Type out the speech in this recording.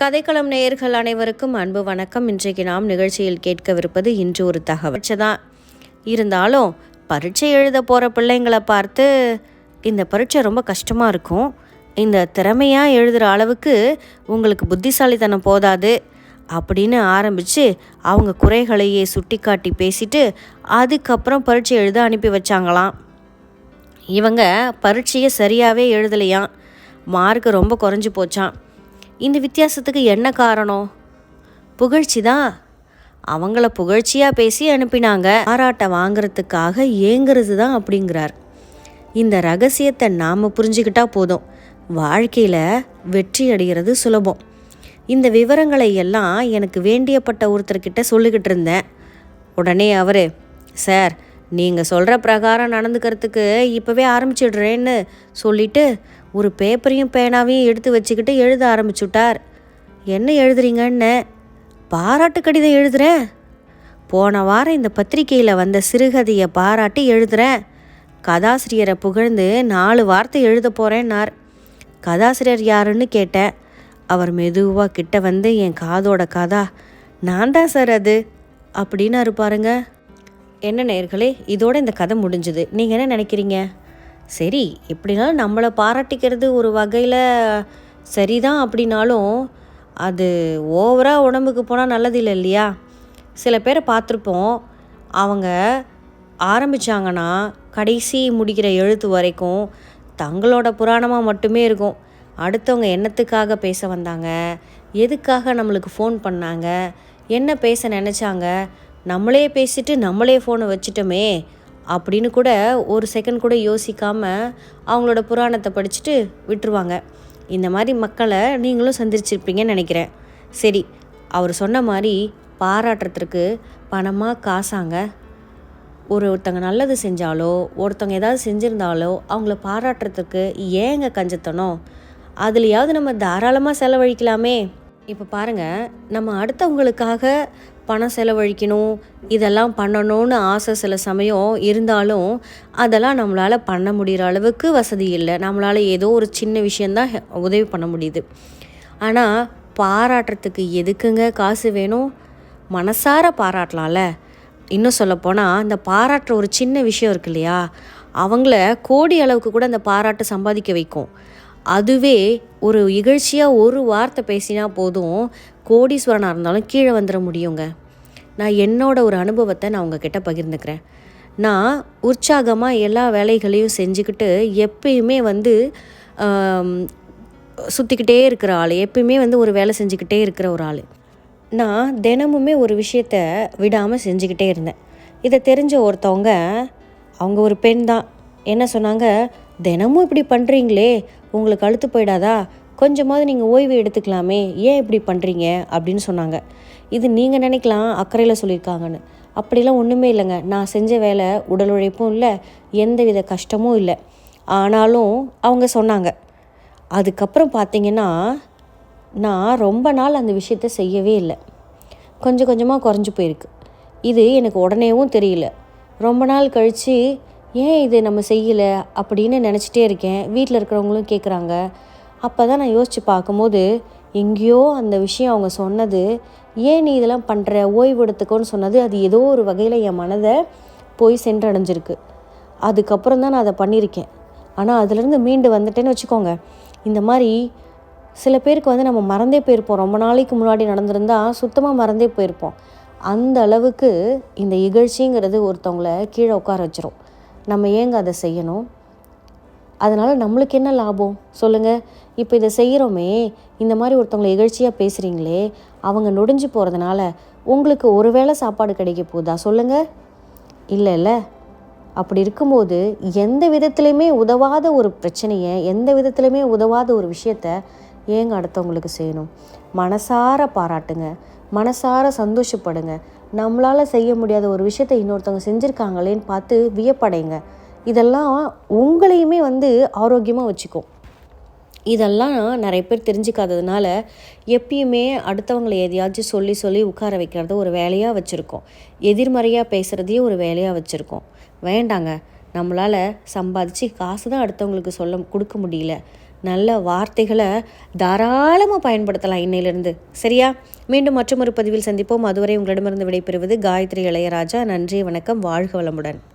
கதைக்களம் நேயர்கள் அனைவருக்கும் அன்பு வணக்கம். இன்றைக்கு நாம் நிகழ்ச்சியில் கேட்கவிருப்பது இன்று ஒரு தகவல். தான் இருந்தாலும் பரீட்சை எழுத போகிற பிள்ளைங்களை பார்த்து இந்த பரீட்சை ரொம்ப கஷ்டமாக இருக்கும். இந்த திறமையாக எழுதுகிற அளவுக்கு உங்களுக்கு புத்திசாலித்தனம் போதாது அப்படின்னு ஆரம்பித்து அவங்க குறைகளையே சுட்டி காட்டி பேசிட்டு அதுக்கப்புறம் பரீட்சை எழுத அனுப்பி வச்சாங்களாம். இவங்க பரீட்சையை சரியாகவே எழுதலையாம். மார்க் ரொம்ப குறைஞ்சி போச்சான் இந்த வித்தியாசத்துக்கு என்ன காரணம்? புகழ்ச்சி தான். அவங்கள புகழ்ச்சியாக பேசி அனுப்பினாங்க. பாராட்டை வாங்குறதுக்காக ஏங்குறது தான் அப்படிங்கிறார். இந்த ரகசியத்தை நாம் புரிஞ்சுக்கிட்டா போதும். வாழ்க்கையில் வெற்றி அடைகிறது சுலபம். இந்த விவரங்களை எல்லாம் எனக்கு வேண்டியப்பட்ட ஒருத்தர்கிட்ட சொல்லிக்கிட்டு இருந்தேன். உடனே அவர் சார் நீங்கள் சொல்கிற பிரகாரம் நடந்துக்கிறதுக்கு இப்போவே ஆரம்பிச்சிடுறேன்னு சொல்லிட்டு ஒரு பேப்பரையும் பேனாவையும் எடுத்து வச்சுக்கிட்டு எழுத ஆரம்பிச்சுட்டார். என்ன எழுதுறீங்கன்னு? பாராட்டு கடிதம் எழுதுகிறேன் போன வாரம் இந்த பத்திரிக்கையில் வந்த சிறுகதையை பாராட்டி எழுதுகிறேன் கதாசிரியரை புகழ்ந்து நாலு வார்த்தை எழுத போகிறேன்னார் கதாசிரியர் யாருன்னு கேட்டேன். அவர் மெதுவாக கிட்ட வந்து என் காதோட கதா நான் தான் சார் அது அப்படின்னு பாருங்கள் என்ன நேர்களே இதோட இந்த கதை முடிஞ்சுது. நீங்கள் என்ன நினைக்கிறீங்க? சரி எப்படினாலும் நம்மளை பாராட்டிக்கிறது ஒரு வகையில் சரிதான் அப்படின்னாலும் அது ஓவராக உடம்புக்கு போனால் நல்லது இல்லை இல்லையா? சில பேரை பார்த்துருப்போம். அவங்க ஆரம்பித்தாங்கன்னா கடைசி முடிக்கிற எழுத்து வரைக்கும் தங்களோட புராணமாக மட்டுமே இருக்கும். அடுத்தவங்க என்னத்துக்காக பேச வந்தாங்க? எதுக்காக நம்மளுக்கு ஃபோன் பண்ணாங்க? என்ன பேச நினச்சாங்க? நம்மளே பேசிட்டு நம்மளே ஃபோனை வச்சிட்டோமே அப்படின்னு கூட ஒரு செகண்ட் கூட யோசிக்காமல் அவங்களோட புராணத்தை படிச்சுட்டு விட்டுருவாங்க. இந்த மாதிரி மக்களை நீங்களும் சந்திச்சிருப்பீங்கன்னு நினைக்கிறேன். சரி அவர் சொன்ன மாதிரி பாராட்டுறதுக்கு பணமாக காசாங்க. ஒரு ஒருத்தங்க நல்லது செஞ்சாலோ ஒருத்தவங்க ஏதாவது செஞ்சுருந்தாலோ அவங்கள பாராட்டுறதுக்கு ஏங்க கஞ்சத்தனம்? அதுலேயாவது நம்ம தாராளமாக செலவழிக்கலாமே. இப்போ பாருங்கள் நம்ம அடுத்தவங்களுக்காக பணம் செலவழிக்கணும் இதெல்லாம் பண்ணணும்னு ஆசை சில சமயம் இருந்தாலும் அதெல்லாம் நம்மளால் பண்ண முடிகிற அளவுக்கு வசதி இல்லை. நம்மளால் ஏதோ ஒரு சின்ன விஷயந்தான் உதவி பண்ண முடியுது. ஆனால் பாராட்டுறதுக்கு எதுக்குங்க காசு வேணும்? மனசார பாராட்டலாம்ல. இன்னும் சொல்லப்போனால் அந்த பாராட்டுற ஒரு சின்ன விஷயம் இருக்கு இல்லையா? அவங்கள கோடி அளவுக்கு கூட அந்த பாராட்டு சம்பாதிக்க வைக்கும். அதுவே ஒரு இகழ்ச்சியாக ஒரு வார்த்தை பேசினா போதும் கோடீஸ்வரனாக இருந்தாலும் கீழே வந்துட முடியுங்க. நான் என்னோட ஒரு அனுபவத்தை நான் உங்ககிட்ட பகிர்ந்துக்கிறேன். நான் உற்சாகமாக எல்லா வேலைகளையும் செஞ்சுக்கிட்டு எப்பயுமே வந்து சுற்றிக்கிட்டே இருக்கிற ஆள் எப்பயுமே வந்து ஒரு வேலை செஞ்சுக்கிட்டே இருக்கிற ஒரு ஆள். நான் தினமுமே ஒரு விஷயத்த விடாமல் செஞ்சுக்கிட்டே இருந்தேன். இதை தெரிஞ்ச ஒருத்தவங்க அவங்க ஒரு பெண் தான். என்ன சொன்னாங்க? தினமும் இப்படி பண்ணுறீங்களே உங்களுக்கு அழுத்து போயிடாதா? கொஞ்சமாவது நீங்கள் ஓய்வு எடுத்துக்கலாமே. ஏன் இப்படி பண்ணுறீங்க அப்படின்னு சொன்னாங்க. இது நீங்கள் நினைக்கலாம் அக்கறையில் சொல்லியிருக்காங்கன்னு. அப்படிலாம் ஒன்றுமே இல்லைங்க. நான் செஞ்ச வேலை உடல் உழைப்பும் இல்லை எந்தவித கஷ்டமும் இல்லை. ஆனாலும் அவங்க சொன்னாங்க. அதுக்கப்புறம் பார்த்தீங்கன்னா நான் ரொம்ப நாள் அந்த விஷயத்த செய்யவே இல்லை. கொஞ்சம் கொஞ்சமாக குறைஞ்சி போயிருக்கு. இது எனக்கு உடனேவும் தெரியல. ரொம்ப நாள் கழித்து ஏன் இது நம்ம செய்யலை? அப்படின்னு நினச்சிட்டே இருக்கேன். வீட்டில் இருக்கிறவங்களும் கேட்குறாங்க அப்போ தான் நான் யோசித்து பார்க்கும்போது எங்கேயோ அந்த விஷயம் அவங்க சொன்னது ஏன் நீ இதெல்லாம் பண்ணுற ஓய்வு எடுத்துக்கோன்னு சொன்னது அது ஏதோ ஒரு வகையில் என் மனதை போய் சென்றடைஞ்சிருக்கு. அதுக்கப்புறம் தான் நான் அதை பண்ணியிருக்கேன். ஆனால் அதுலேருந்து மீண்டு வந்துட்டேன்னு வச்சுக்கோங்க. இந்த மாதிரி சில பேருக்கு வந்து நம்ம மறந்தே போயிருப்போம். ரொம்ப நாளைக்கு முன்னாடி நடந்திருந்தால் சுத்தமாக மறந்தே போயிருப்போம். அந்த அளவுக்கு இந்த இகழ்ச்சிங்கிறது ஒருத்தவங்கள கீழே உட்கார வச்சிரும். நம்ம ஏங்க அதை செய்யணும்? அதனால் நம்மளுக்கு என்ன லாபம்? சொல்லுங்கள் இப்போ இதை செய்கிறோமே இந்த மாதிரி ஒருத்தவங்களை இகழ்ச்சியாக பேசுகிறீங்களே அவங்க நொடிஞ்சு போகிறதுனால உங்களுக்கு ஒரு வேளை சாப்பாடு கிடைக்க போகுதா? சொல்லுங்கள் இல்லை இல்லை. அப்படி இருக்கும்போது எந்த விதத்துலையுமே உதவாத ஒரு பிரச்சனையை எந்த விதத்துலையுமே உதவாத ஒரு விஷயத்த ஏங்க அடுத்தவங்களுக்கு செய்யணும்? மனசார பாராட்டுங்க. மனசார சந்தோஷப்படுங்க. நம்மளால் செய்ய முடியாத ஒரு விஷயத்தை இன்னொருத்தவங்க செஞ்சுருக்காங்களேன்னு பார்த்து வியப்படைங்க. இதெல்லாம் உங்களையுமே வந்து ஆரோக்கியமாக வச்சுக்கும். இதெல்லாம் நிறைய பேர் தெரிஞ்சுக்காததுனால எப்பயுமே அடுத்தவங்களை எதையாச்சும் சொல்லி சொல்லி உட்கார வைக்கிறத ஒரு வேலையாக வச்சுருக்கோம். எதிர்மறையாக பேசுகிறதையே ஒரு வேலையாக வச்சுருக்கோம். வேண்டாங்க. நம்மளால் சம்பாதிச்சு காசு தான் அடுத்தவங்களுக்கு சொல்ல கொடுக்க முடியல. நல்ல வார்த்தைகளை தாராளமாக பயன்படுத்தலாம் இன்னையிலிருந்து. சரியா? மீண்டும் மற்றொரு பதிவில் சந்திப்போம். அதுவரை உங்களிடமிருந்து விடைபெறுவது காயத்ரி இளையராஜா. நன்றி வணக்கம். வாழ்க வளமுடன்.